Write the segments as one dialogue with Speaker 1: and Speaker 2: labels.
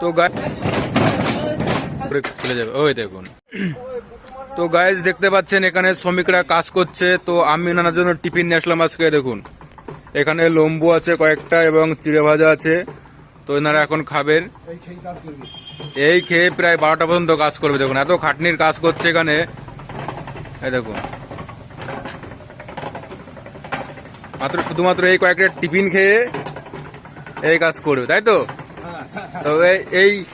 Speaker 1: তো গায়ে খুলে যাবে। ওই দেখুন। তো গাইজ দেখতে পাচ্ছেন, এখানে শ্রমিকরা কাজ করছে। তো আমি নানার জন্য টিফিন নিয়ে আসলাম আজকে, দেখুন। এখানে লম্বু আছে কয়েকটা এবং চিড়ে ভাজা আছে। তো এনারা এখন খাবেন। এই খেয়ে প্রায় বারোটা পর্যন্ত কাজ করবে, দেখুন। এত খাটনির কাজ করছে এখানে। দেখুন। মাত্র শুধুমাত্র এই কয়েকটা টিফিন খেয়ে এই কাজ করবে, তাই তো? তো এই-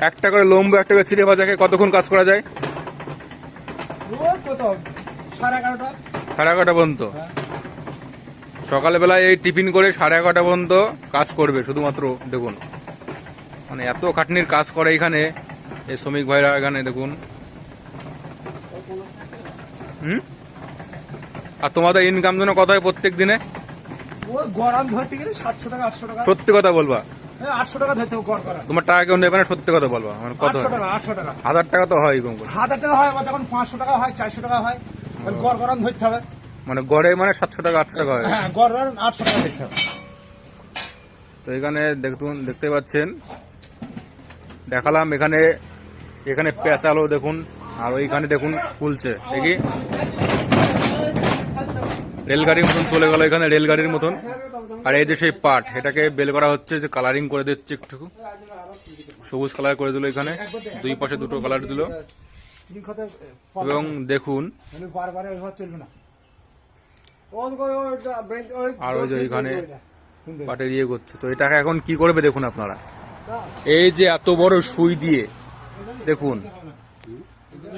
Speaker 1: একটা করে লম্বু একটা করে চিড়ে ভাজা খেয়ে কতক্ষণ কাজ করা যায়?
Speaker 2: সাড়ে এগারোটা।
Speaker 1: পর্যন্ত। সকালবেলায় এই টিফিন করে সাড়ে এগারোটা পর্যন্ত কাজ করবে শুধুমাত্র দেখুন। মানে এত খাটনির কাজ করে এখানে এই শ্রমিক ভাইরা এখানে দেখুন। হুম? আর তোমাদের ইনকাম জন্য কত হয় প্রত্যেক দিনে?
Speaker 2: গরম ধরতে গেলে সাতশো টাকা আটশো টাকা।
Speaker 1: সত্যি কথা বলবা।
Speaker 2: হ্যাঁ, আটশো টাকা ধরতে হবে গড় করা
Speaker 1: তোমার টাকা কেউ নেবে না সত্যি কথা বলবা। মানে কত?
Speaker 2: আটশো টাকা আটশো টাকা।
Speaker 1: হাজার টাকা তো হয় কম করে।
Speaker 2: হাজার টাকা হয় যখন পাঁচশো টাকা হয় চারশো টাকা হয় গড় গরম ধরতে হবে।
Speaker 1: মানে গড়ে মানে সাতশো টাকা আটশো টাকা হয়।
Speaker 2: হ্যাঁ গড় গরম আটশো টাকা ধরতে হবে।
Speaker 1: তো এখানে দেখুন দেখতে পাচ্ছেন দেখালাম এখানে এখানে পেঁচালো দেখুন আর ওইখানে দেখুন খুলছে দেখি। রেলগাড়ির মতন চলে গেল এখানে, রেলগাড়ির মতন। আর এই যে সেই পাট, এটাকে বেল করা হচ্ছে, যে কালারিং করে দিচ্ছে একটু। সবুজ কালার করে দিল এখানে, দুই পাশে দুটো কালার দিল। এবং দেখুন, আর ওই যে এখানে পাটের ইয়ে করছে। তো এটাকে এখন কি করবে দেখুন আপনারা। এই যে এত বড় সুই দিয়ে, দেখুন।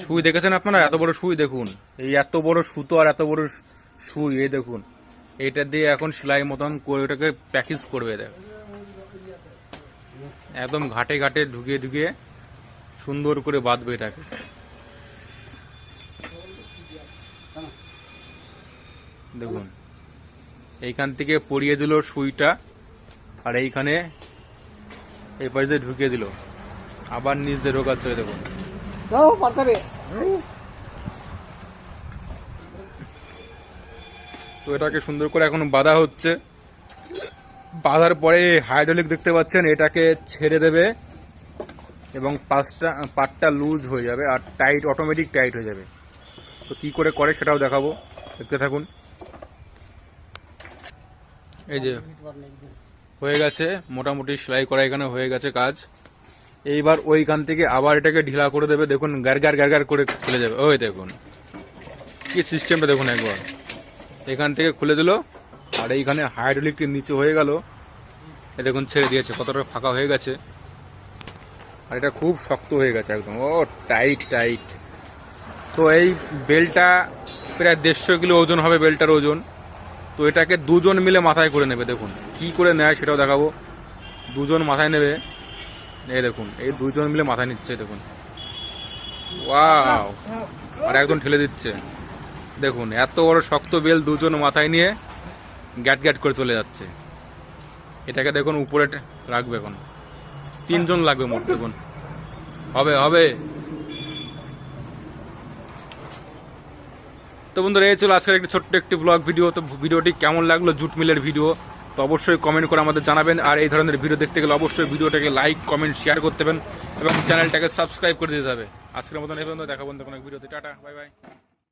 Speaker 1: সুই দেখেছেন আপনারা? এত বড় সুই, দেখুন। এই এত বড় সুতো আর এত বড় সুই এই দেখুন। এইটা দিয়ে এখন সেলাই মতন করে ওটাকে প্যাকেজ করবে, দেখ। একদম ঘাটে ঘাটে ঢুকিয়ে ঢুকিয়ে সুন্দর করে বাঁধবে এটাকে। দেখুন, এইখান থেকে পরিয়ে দিল সুইটা, আর এইখানে এই পাশে ঢুকিয়ে দিল। আবার নিচ দিয়ে ঢোকাচ্ছে, দেখুন। তো এটাকে সুন্দর করে এখন বাঁধা হচ্ছে। বাঁধার পরে হাইড্রোলিক দেখতে পাচ্ছেন, এটাকে ছেড়ে দেবে এবং পাঁচটা, পাটটা লুজ হয়ে যাবে আর টাইট অটোমেটিক টাইট হয়ে যাবে। তো কি করে করে সেটাও দেখাবো। দেখতে থাকুন। এই যে, হয়ে গেছে, মোটামুটি সেলাই করা এখানে হয়ে গেছে কাজ। এইবার ওইখান থেকে আবার এটাকে ঢিলা করে দেবে। দেখুন গারগার গারগার করে খুলে যাবে। ওই দেখুন, কি সিস্টেমটা দেখুন একবার। এখান থেকে খুলে দিল, আর এইখানে হাইড্রোলিকটি নিচে হয়ে গেল। এ দেখুন, ছেড়ে দিয়েছে, কতটা ফাঁকা হয়ে গেছে। আর এটা খুব শক্ত হয়ে গেছে একদম। ও টাইট টাইট তো এই বেলটা প্রায় দেড়শো কিলো ওজন হবে, বেলটার ওজন। তো এটাকে দুজন মিলে মাথায় করে নেবে, দেখুন। কি করে নেয় সেটাও দেখাবো। দুজন মাথায় নেবে। এই দেখুন, এই দুজন মিলে মাথায় নিচ্ছে, দেখুন। ওয়াও! আর একজন ঠেলে দিচ্ছে। দেখুন, এত বড় শক্ত বেল দুজন মাথায় নিয়ে গ্যাট গ্যাট করে চলে যাচ্ছে। এটাকে দেখুন, উপরে রাখবে এখন। তিনজন লাগবে মোট, দেখুন। হবে হবে। তো বন্ধুরা, এই ছিল আজকের একটি ছোট্ট একটি ব্লগ ভিডিও তো ভিডিওটি কেমন লাগল? জুট মিলের ভিডিও তো অবশ্যই কমেন্ট করে আমাদের জানাবেন। আর এই ধরনের ভিডিও দেখতে গেলে অবশ্যই ভিডিওটাকে লাইক কমেন্ট শেয়ার করতে এবং চ্যানেলটাকে সাবস্ক্রাইব করে দিতে হবে। আজকের মতন এই পর্যন্ত, দেখা বন্ধু কোনো ভিডিওতে টাটা বাই বাই